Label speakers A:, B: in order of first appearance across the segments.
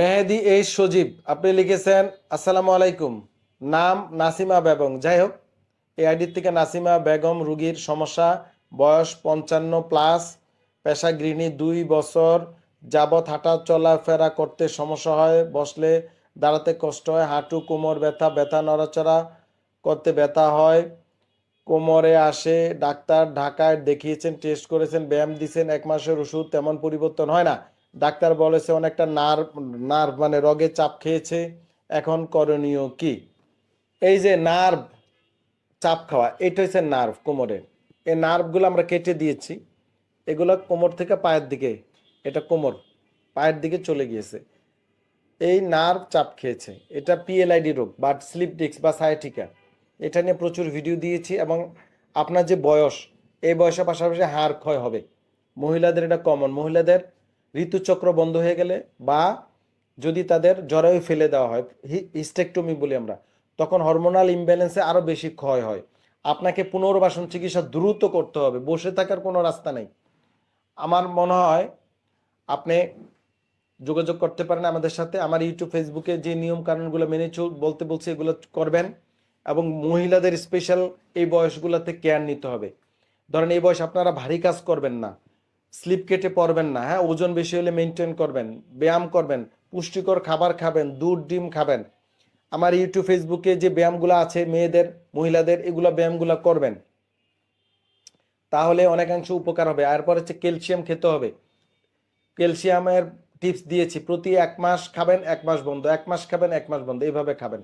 A: মেহেদি এই সজীব, আপনি লিখেছেন, আসসালামু আলাইকুম, নাম নাসিমা বেগম। যাই হোক, এই আইডির থেকে নাসিমা বেগম রুগীর সমস্যা, বয়স পঞ্চান্ন প্লাস, পেশা গৃহিণী দুই বছর, যাবৎ হাঁটা চলাফেরা করতে সমস্যা হয়, বসলে দাঁড়াতে কষ্ট হয়, হাঁটু, কোমর ব্যথা ব্যথা নড়াচড়া করতে ব্যথা হয়, কোমরে আসে, ডাক্তার ঢাকায় দেখিয়েছেন, টেস্ট করেছেন, ব্যায়াম দিয়েছেন, এক মাসের ওষুধ তেমন পরিবর্তন হয় না। ডাক্তার বলেছে অনেকটা নার্ভ নার্ভ মানে রগে চাপ খেয়েছে। এখন করণীয় কি? এই যে নার্ভ, চাপ খাওয়া, এটা হচ্ছে নার্ভ কোমরের এই নার্ভগুলো আমরা কেটে দিয়েছি। এগুলো কোমর থেকে পায়ের দিকে, এটা কোমর, পায়ের দিকে চলে গিয়েছে। এই নার্ভ চাপ খেয়েছে। এটা পিএলআইডি রোগ, বা স্লিপ ডিস্ক বা সায়াটিকা এটা নিয়ে প্রচুর ভিডিও দিয়েছি এবং আপনার যে বয়স, এই বয়সের পাশাপাশি হাড় ক্ষয় হবে। মহিলাদের এটা কমন মহিলাদের ঋতুচক্র বন্ধ হয়ে গেলে বা যদি তাদের জরায়ু ফেলে দেওয়া হয় হিস্টেকটমি বলি আমরা, তখন হরমোনাল ইমব্যালেন্সে আরও বেশি ক্ষয় হয়। আপনাকে পুনর্বাসন চিকিৎসা দ্রুত করতে হবে, বসে থাকার কোনো রাস্তা নেই। আমার মনে হয় আপনি যোগাযোগ করতে পারেন আমাদের সাথে, আমার ইউটিউব, ফেসবুকে যে নিয়ম কানুনগুলো মেনে বলতে বলছি এগুলো করবেন এবং মহিলাদের স্পেশাল এই বয়সগুলোতে কেয়ার নিতে হবে। ধরেন এই বয়স আপনারা ভারী কাজ করবেন না স্লিপ কেটে পড়বেন না হ্যাঁ? ওজন বেশি হলে মেনটেন করবেন, ব্যায়াম করবেন, পুষ্টিকর খাবার খাবেন, দুধ, ডিম খাবেন। আমার ইউটিউব ফেসবুকে যে ব্যায়ামগুলো আছে, মেয়েদের, মহিলাদের, এগুলো ব্যায়ামগুলো করবেন। তাহলে অনেকাংশ উপকার হবে। আর এরপর হচ্ছে ক্যালসিয়াম খেতে হবে। ক্যালসিয়ামের টিপস দিয়েছি। প্রতি এক মাস খাবেন, এক মাস বন্ধ। এক মাস খাবেন, এক মাস বন্ধ। এইভাবে খাবেন।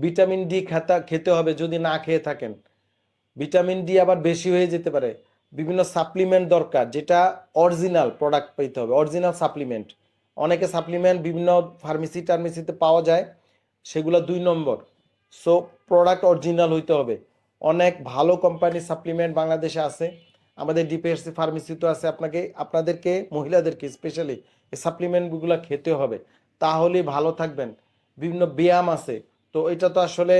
A: ভিটামিন ডি খাতা, খেতে হবে যদি না খেয়ে থাকেন। ভিটামিন ডি আবার বেশি হয়ে যেতে পারে। বিভিন্ন সাপ্লিমেন্ট দরকার, যেটা অরিজিনাল প্রোডাক্ট পেতে হবে অরিজিনাল সাপ্লিমেন্ট অনেকে সাপ্লিমেন্ট বিভিন্ন ফার্মেসি টার্মেসিতে পাওয়া যায়, সেগুলো দুই নম্বর। সো প্রোডাক্ট অরিজিনাল হইতে হবে। অনেক ভালো কোম্পানির সাপ্লিমেন্ট বাংলাদেশে আছে, আমাদের ডিপিএসসি ফার্মেসিতে আছে, আপনাকে, আপনাদেরকে, মহিলাদেরকে স্পেশালি এই সাপ্লিমেন্টগুলো খেতে হবে। তাহলেই ভালো থাকবেন। বিভিন্ন ব্যায়াম আছে, তো এটা তো আসলে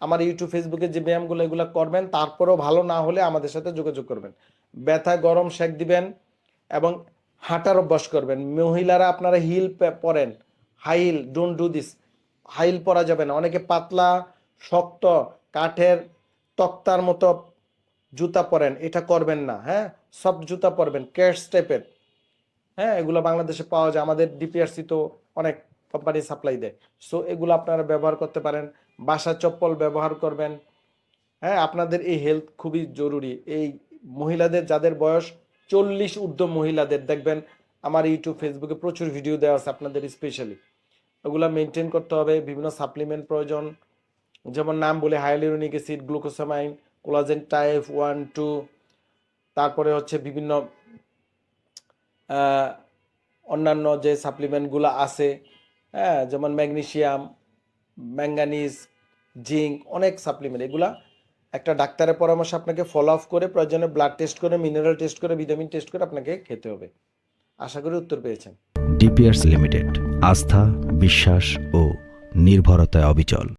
A: আমার ইউটিউব ফেসবুকে যে ব্যায়ামগুলো এগুলো করবেন, তারপরেও ভালো না হলে আমাদের সাথে যোগাযোগ করবেন। ব্যথা গরম শেক দিবেন এবং হাঁটার অভ্যাস করবেন। মহিলারা আপনারা হিল পরেন। High heel don't do this heel পরা যাবে না। অনেকে পাতলা, শক্ত কাঠের তক্তার মতো জুতা পরেন। এটা করবেন না হ্যাঁ? সব জুতা পরবেন ক্যাশ টাইপের হ্যাঁ? এগুলো বাংলাদেশে পাওয়া যায়। আমাদের ডিপিআরসি তো অনেক কোম্পানি সাপ্লাই দেয়। সো এগুলো আপনারা ব্যবহার করতে পারেন। বাসা চপ্পল ব্যবহার করবেন। হ্যাঁ আপনাদের এই হেলথ খুবই জরুরি। এই মহিলাদের, যাদের বয়স চল্লিশ ঊর্ধ্ব মহিলাদের, দেখবেন আমার ইউটিউব ফেসবুকে প্রচুর ভিডিও দেওয়া আছে আপনাদের স্পেশালি ওগুলো মেনটেন করতে হবে। বিভিন্ন সাপ্লিমেন্ট প্রয়োজন। যেমন নাম বলে hyaluronic acid glucosamine collagen type one two তারপরে হচ্ছে বিভিন্ন অন্যান্য যে সাপ্লিমেন্টগুলো আছে। হ্যাঁ যেমন ম্যাগনেশিয়াম, ম্যাঙ্গানিজ, জিঙ্ক, অনেক সাপ্লিমেন্ট এগুলা একটা ডাক্তারের পরামর্শ আপনাকে ফলো আপ করে, প্রয়োজনে ব্লাড টেস্ট করে মিনারেল টেস্ট করে ভিটামিন টেস্ট করে আপনাকে খেতে হবে। আশা করি উত্তর পেয়েছেন।
B: ডিপিয়ার্স লিমিটেড আস্থা, বিশ্বাস ও নির্ভরতায় অবিচল।